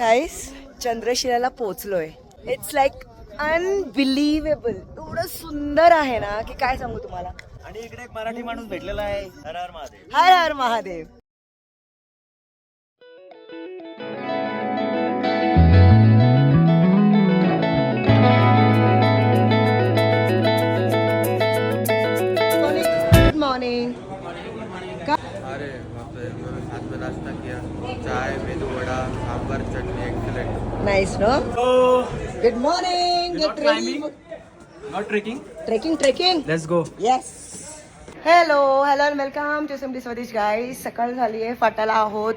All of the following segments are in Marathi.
गाईस चंद्रशिलाला पोचलोय इट्स लाईक अनबिलिव्हेबल एवढं सुंदर आहे ना की काय सांगू तुम्हाला? आणि इकडे एक मराठी माणूस भेटलेला आहे. हर हर महादेव. हर हर महादेव. साथ में नाश्ता किया। चाय medu vada sambar chutney excellent nice no good morning get ready not trekking trekking trekking let's go yes hello hello and welcome to सिमडी Swadesh guys सकाळ झाली आहे फाटाला आहोत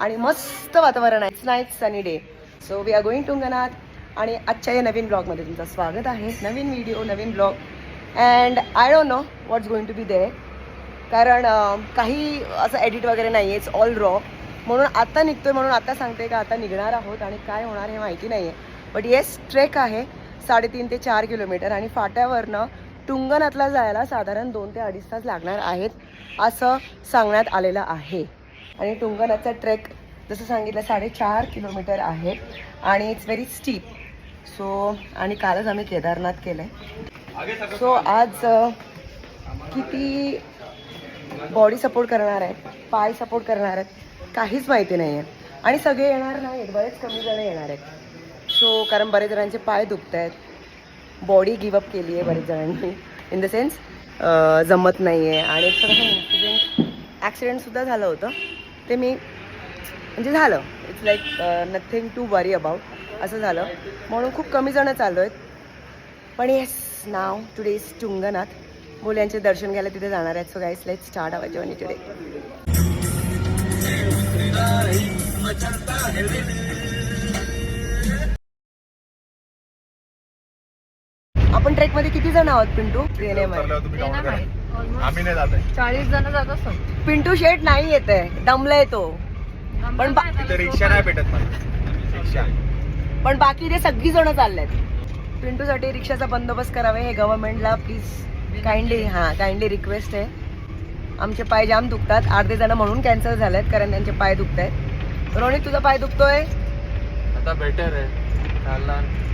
आणि मस्त वातावरण आहे. It's night sunny day so we are going Tungnath आणि आजच्या या नवीन ब्लॉगमध्ये तुमचं स्वागत आहे. नवीन video Naveen blog and I don't know what's going to be they कारण काही असं एडिट वगैरे नाही आहे इट्स ऑल रॉ म्हणून आता निघतोय म्हणून आता सांगते का आता निघणार आहोत आणि काय होणार हे माहिती नाही आहे बट येस ट्रेक आहे. साडेतीन ते चार किलोमीटर आणि फाट्यावरनं टुंगनाथला जायला साधारण दोन ते अडीच तास लागणार आहेत असं सांगण्यात आलेलं आहे. आणि टुंगनाथचा ट्रेक जसं सांगितलं साडेचार किलोमीटर आहे आणि इट्स व्हेरी स्टीप सो आणि कालच आम्ही केदारनाथ केलं आहे सो आज किती बॉडी सपोर्ट करणार आहेत पाय सपोर्ट करणार आहेत काहीच माहिती नाही आहे आणि सगळे येणार नाहीत बरेच कमी जण येणार आहेत. सो कारण बरेच जणांचे पाय दुखत आहेत बॉडी गिवअप केली आहे बरेच जणांनी. इन द सेन्स जमत नाही आहे आणि एक थोडंसं इन्सिडेंट ॲक्सिडेंटसुद्धा झालं होतं. ते मी म्हणजे झालं. It's like nothing to worry about असं झालं. म्हणून खूप कमी जणं चाललो आहेत पण yes now today is Tungnath मुलांचे दर्शन घ्यायला तिथे जाणार आहेत. So guys let start our journey today आपण ट्रेकमध्ये किती जण आहोत पिंटू? आम्ही नाही जात आहे. चाळीस जण जात असतो. पिंटू शेट नाही येत आहे. दमलाय तो. पण रिक्षा नाही भेटत मला. रिक्षा. पण बाकी ते सगळी जण चाललेत. पिंटूसाठी रिक्षाचा बंदोबस्त करावे हे गव्हर्नमेंटला प्लीज काइंडली हां काइंडली रिक्वेस्ट आहे. आमचे पाय जाम दुखतात. अर्धे जण म्हणून कॅन्सल झालेत कारण त्यांचे पाय दुखत आहेत रोनित तुझा पाय दुखतोय? आता बेटर आहे.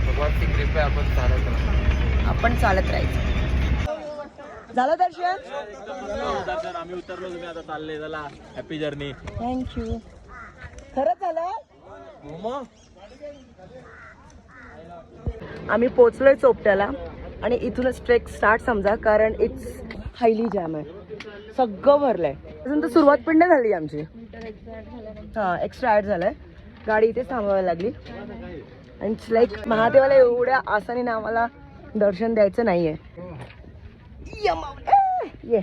भगवानची कृपा आपण चालत राहू. आपण चालत राहायचं. झालं दर्शन? आम्ही उतरलो तुम्ही आता चालले चला. हॅपी जर्नी थँक्यू खरंच झालं? आम्ही पोचलोय चोपट्याला. आणि इथूनच ट्रेक स्टार्ट समजा कारण इट्स हायली जॅम आहे. सगळं भरलंय. अजून तर सुरुवात पण नाही झाली आमची. हा एक्स्ट्रा ऍड झालाय. गाडी इथेच थांबावी लागली. आणि इट्स लाईक महादेवाला एवढ्या आसानीने आम्हाला दर्शन द्यायचं नाहीये. ये माऊली,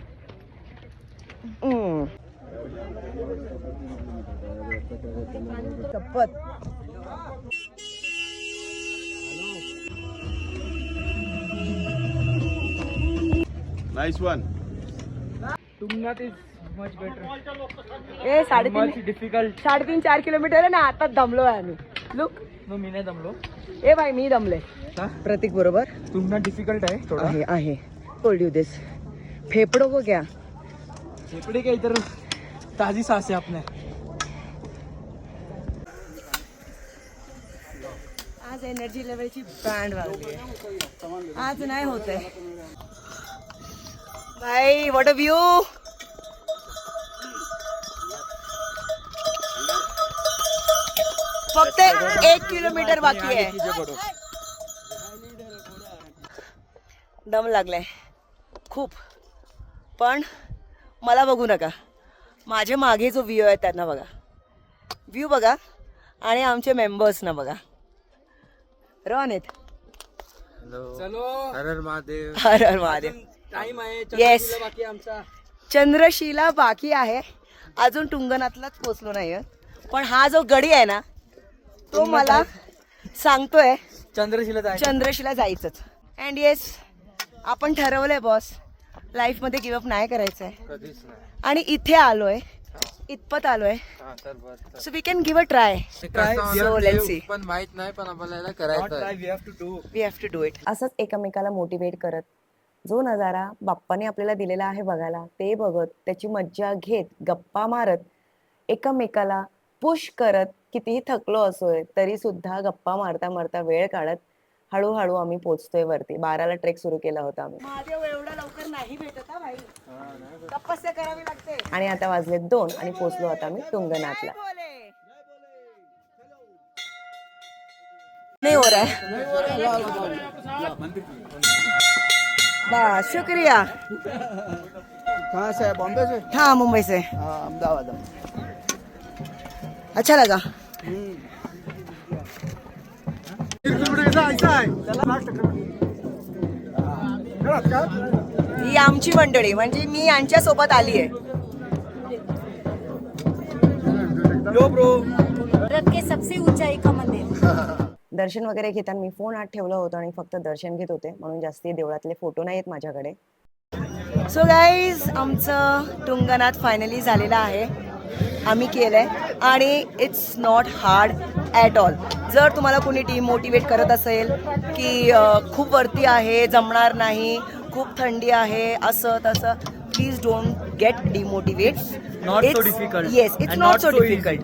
ए, ये हम्म. शपथ नाईस वन ए साडेतीन डिफिकल्ट साडेतीन चार किलोमीटर आहे ना आता दमलो आहे आम्ही लुक मी नाही जमलो ए भाई मी दमले. प्रतीक बरोबर? तुम्हाला डिफिकल्ट आहे थोडा. आहे आहे. टोल्ड यू दिस फेफडो को क्या इकडे काही तर ताजी सास आहे आपल्या. आज एनर्जी लेवलची बँड वाजली आज नाही होत आहे. भाई व्हॉट अ व्ह्यू फक्त एक किलोमीटर बाकी आहे. दम लागलाय. खूप. पण मला बघू नका. माझ्या मागे जो व्ह्यू आहे त्यांना बघा. व्ह्यू बघा आणि आमचे मेंबर्स ना बघा. रॉन आहेत. चलो हर हर महादेव. हर हर महादेव. टाइम आहे येस बाकी आमचा. चंद्रशिला बाकी आहे. अजून टुंगनाथलाच पोचलो नाही पण हा जो गडी आहे ना तो मला सांगतोय चंद्रशिला जायचं. चंद्रशिला जायचंच. अँड येस आपण ठरवलंय बॉस लाईफमध्ये गिवअप नाही करायचं आहे कधीच नाही. आणि इथे आलोय इथपत आलोय. हा तर so we can give a try So, let's see. पण माहीत नाही पण आपल्याला करायचं आहे. We have to do we have to do it असंच एकमेकाला मोटिवेट करत जो नजारा बाप्पाने आपल्याला दिलेला आहे बघायला ते बघत त्याची मज्जा घेत गप्पा मारत एकमेकाला पुश करत कितीही थकलो असोय तरी सुद्धा गप्पा मारता मारता वेळ काढत हळूहळू आम्ही पोहोचतोय वरती. बाराला ट्रेक सुरू केला होता आम्ही. महादेव एवढा लवकर नाही भेटत हा भाई तपस्या करावी लागते. आणि आता वाजले दोन आणि पोहोचलो आता आम्ही तुंगनाथला. नहीं हो रहा है. बस शुक्रिया. कहाँ से है? बॉम्बे से? हाँ मुंबई से. हाँ अहमदाबाद अच्छा लगा. ही आमची मंडळी म्हणजे मी यांच्या सोबत आली आहे. भारत के सबसे ऊंचाई का मंदिर? दर्शन वगैरे घेताना मी फोन आत ठेवलं होतं आणि फक्त दर्शन घेत होते. म्हणून जास्ती देवळातले फोटो नाही आहेत माझ्याकडे. सो गाईज आमचं तुंगनाथ फायनली झालेलं आहे. आम्ही केलंय. आणि it's not hard at all जर तुम्हाला कोणी डिमोटिवेट करत असेल की खूप वरती आहे जमणार नाही खूप थंडी आहे असं तसं please don't get demotivate Not so difficult. Yes it's not so difficult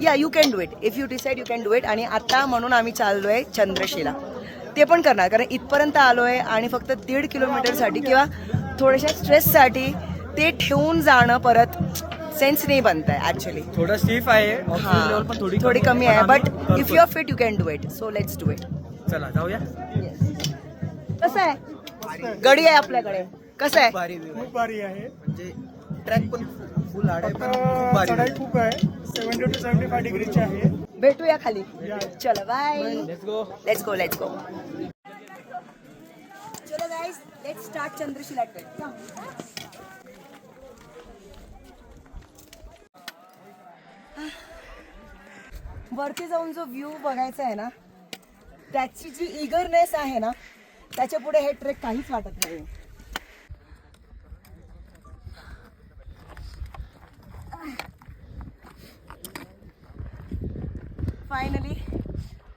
yeah you can do it if you decide you can do it आणि आता म्हणून आम्ही चाललोय चंद्रशिला. ते पण करणार कारण इथपर्यंत आलोय आणि फक्त दीड किलोमीटरसाठी किंवा थोड्याशा स्ट्रेससाठी ते ठेवून जाणं परत सेन्स नाही बनत आहे ऍक्च्युली थोडं स्टीफ आहे थोडी थोडी कमी आहे but if you are fit you can do it so let's do it. चला जाऊया. कसं आहे? गडी आहे आपल्याकडे. कसं आहे? भारी आहे. म्हणजे ट्रॅक पण फुल हार्ड आहे पण खूप अं, भारी चढाई खूप आहे. सेव्हन्टी टू सेव्हन्टी फाय डिग्रीची आहे. भेटूया खाली. चलो bye let's go let's go let's go चलो guys let's start Chandrashila trek वरती जाऊन जो व्ह्यू बघायचा आहे ना त्याची जी इगरनेस आहे ना त्याच्या पुढे हे ट्रेक काहीच वाटत नाही. Finally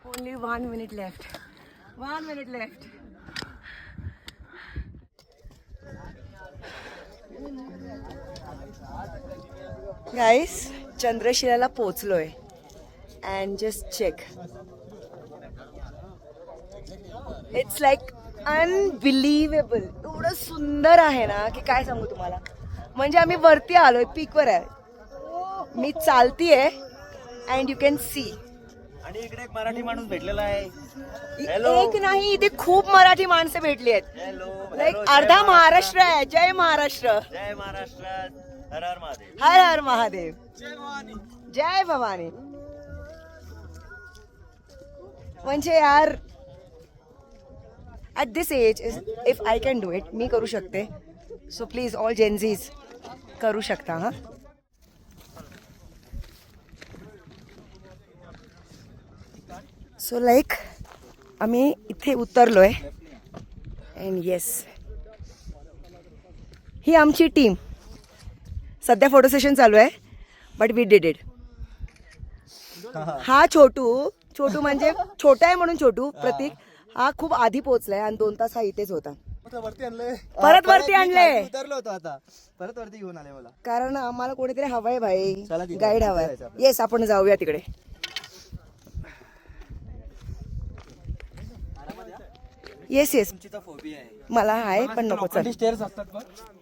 only one minute left one minute left guys चंद्रशिलाला पोचलोय and just check it's like unbelievable एवढं सुंदर आहे ना की काय सांगू तुम्हाला? म्हणजे आम्ही वरती आलोय पीकवर आहे. मी चालतीये अँड यू कॅन सी आणि इकडे एक मराठी माणूस भेटलेला आहे. एक नाही इथे खूप मराठी माणसं भेटली आहेत. लाईक अर्धा महाराष्ट्र. आहे. जय महाराष्ट्र. जय महाराष्ट्र. हर हर महादेव. हर हर महादेव. जय भवानी. म्हणजे यार at this age if I can do it मी करू शकते. सो प्लीज ऑल जेन्झीज करू शकता हां? सो लाईक आम्ही इथे उतरलोय. अँड येस ही आमची टीम सध्या फोटो सेशन चालू आहे बट वी डिड इट हा छोटू छोटू म्हणजे छोटा आहे म्हणून छोटू प्रतीक हा खूप आधी पोहोचलाय आणि दोन तास हा इथेच होता. वरती परत वरती आणले उतरलो होतो आता. परत वरती घेऊन आले मला. कारण आम्हाला कोणीतरी हवाय भाई. गाईड हवाय. येस आपण जाऊया तिकडे. येस येस आहे. मला आहे पण नको चल. स्टेअर्स असतात बघ.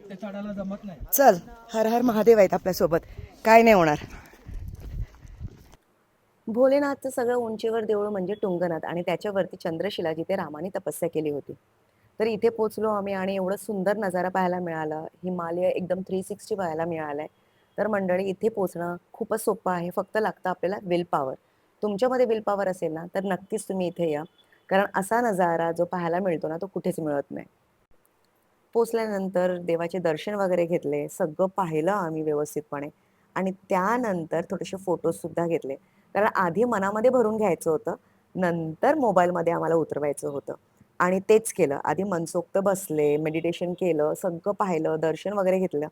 ते चढायला जमत नाही. चल हर हर महादेव आहेत आपल्यासोबत काय नाही होणार. भोलेनाथचं सगळं उंचीवर देऊळ म्हणजे टुंगनाथ आणि त्याच्यावरती चंद्रशिला जिथे रामाने तपस्या केली होती. तर इथे पोचलो आम्ही आणि एवढं सुंदर नजारा पाहायला मिळाला. हिमालय एकदम थ्री सिक्स्टी पाहायला मिळालाय. तर मंडळी इथे पोचणं खूपच सोपं आहे. फक्त लागतं आपल्याला विल पॉवर तुमच्यामध्ये विल पॉवर असेल ना तर नक्कीच तुम्ही इथे या. कारण असा नजारा जो पाहायला मिळतो ना तो कुठेच मिळत नाही. पोचल्यानंतर देवाचे दर्शन वगैरे घेतले सगळं पाहिलं आम्ही व्यवस्थितपणे आणि त्यानंतर थोडेसे फोटोज सुद्धा घेतले. कारण आधी मनामध्ये भरून घ्यायचं होतं नंतर मोबाईलमध्ये आम्हाला उतरवायचं होतं. आणि तेच केलं. आधी मनसोक्त बसले मेडिटेशन केलं सगळं पाहिलं दर्शन वगैरे घेतलं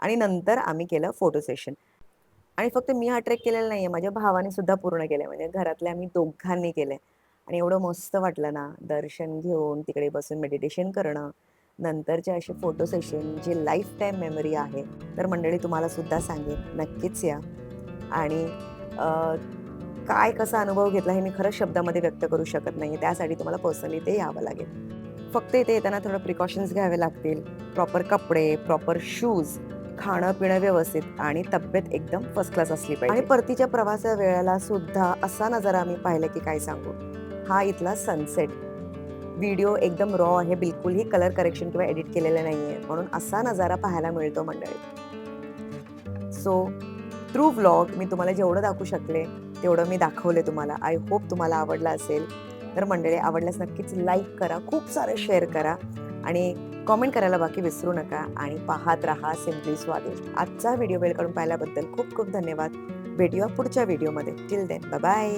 आणि नंतर आम्ही केलं फोटो सेशन आणि फक्त मी हा ट्रेक केलेला नाही आहे माझ्या भावाने सुद्धा पूर्ण केलं म्हणजे घरातल्या आम्ही दोघांनी केलंय. आणि एवढं मस्त वाटलं ना दर्शन घेऊन तिकडे बसून मेडिटेशन करणं नंतरचे असे फोटो सेशन जे लाईफ टाईम मेमरी आहे तर मंडळी तुम्हाला सुद्धा सांगेन नक्कीच या. आणि काय कसा अनुभव घेतला हे मी खरंच शब्दामध्ये व्यक्त करू शकत नाही त्यासाठी तुम्हाला पर्सनली ते यावं लागेल. फक्त इथे येताना थोडं प्रिकॉशन्स घ्यावे लागतील प्रॉपर कपडे प्रॉपर शूज खाणं पिणं व्यवस्थित आणि तब्येत एकदम फर्स्ट क्लास असली पाहिजे. आणि परतीच्या प्रवासा वेळेला सुद्धा असा नजारा आम्ही पाहिला की काय सांगू? हा इथला सनसेट व्हिडिओ एकदम रॉ आहे बिलकुलही कलर करेक्शन किंवा एडिट केलेलं नाही आहे म्हणून असा नजारा पाहायला मिळतो मंडळी. सो थ्रू व्लॉग मी तुम्हाला जेवढं दाखवू शकले तेवढं मी दाखवले तुम्हाला. आय होप तुम्हाला आवडला असेल. तर मंडळी आवडल्यास नक्कीच लाईक करा खूप सारं शेअर करा आणि कॉमेंट करायला बाकी विसरू नका आणि पाहत राहा सिम्पली स्वादिष्ट आजचा व्हिडिओ वेळ काढून पाहिल्याबद्दल खूप खूप धन्यवाद. भेटूया पुढच्या व्हिडिओमध्ये टिल देन बाय